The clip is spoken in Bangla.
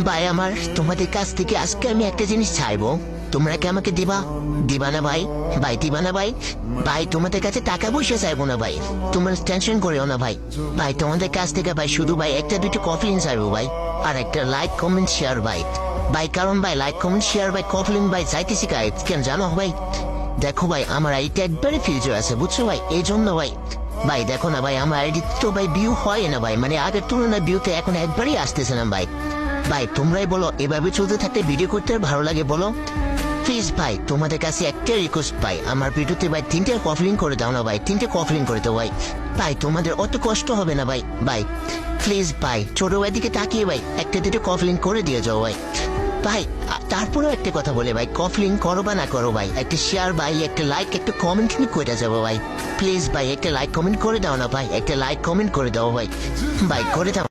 ভাই, আমার তোমাদের কাছ থেকে আজকে আমি একটা জিনিস চাইব। তোমরা কি আমাকে দিবা? দিবা না ভাই? ভাই, দিবা না ভাই? ভাই, তোমাদের কাছে টাকা পয়সা চাইব না ভাই। তোমরা টেনশন করিও না ভাই। ভাই, তোমাদের কাছ থেকে ভাই, শুধু ভাই, একটা দুটো কফি চাইব ভাই। আর একটা লাইক, কমেন্ট, শেয়ার ভাই। ভাই, কারণ ভাই, লাইক, কমেন্ট, শেয়ার ভাই কফলিন ভাই চাইতেছি কাই? কেন জানো ভাই? দেখো ভাই, আমার আইডিটা একবারে ফিউচার আছে, বুঝছ ভাই? এই জন্য ভাই। ভাই, দেখো না ভাই, আমার আইডি তো ভাই ভিউ হয় না ভাই। মানে আগের তুলনায় ভিউতে এখন একবারই আসতেছে না ভাই। ভাই, তোমরাই বলো, এভাবে চলতে থাকতে ভিডিও করতে ভালো লাগে, বলো? প্লিজ ভাই, তোমাদের কাছে একটা রিকোয়েস্ট ভাই, আমার ভিডিওতে ভাই তিনটে কফলিং করে দাও না ভাই, তিনটে কফলিং করে দাও ভাই। ভাই, তোমাদের অত কষ্ট হবে না ভাই ভাই। প্লিজ ভাই ছোট ভাই দিকে তাকিয়ে ভাই, একটা দুটো কফলিং করে দিয়ে যাও ভাই। ভাই তারপরেও একটা কথা বলে ভাই কফলিং করো বা না করো ভাই, একটা শেয়ার ভাই, একটা লাইক একটা কমেন্ট কিন্তু করে যাব ভাই। প্লিজ ভাই, একটা লাইক কমেন্ট করে দাও না ভাই, একটা লাইক কমেন্ট করে দাও ভাই। ভাই, করে দাও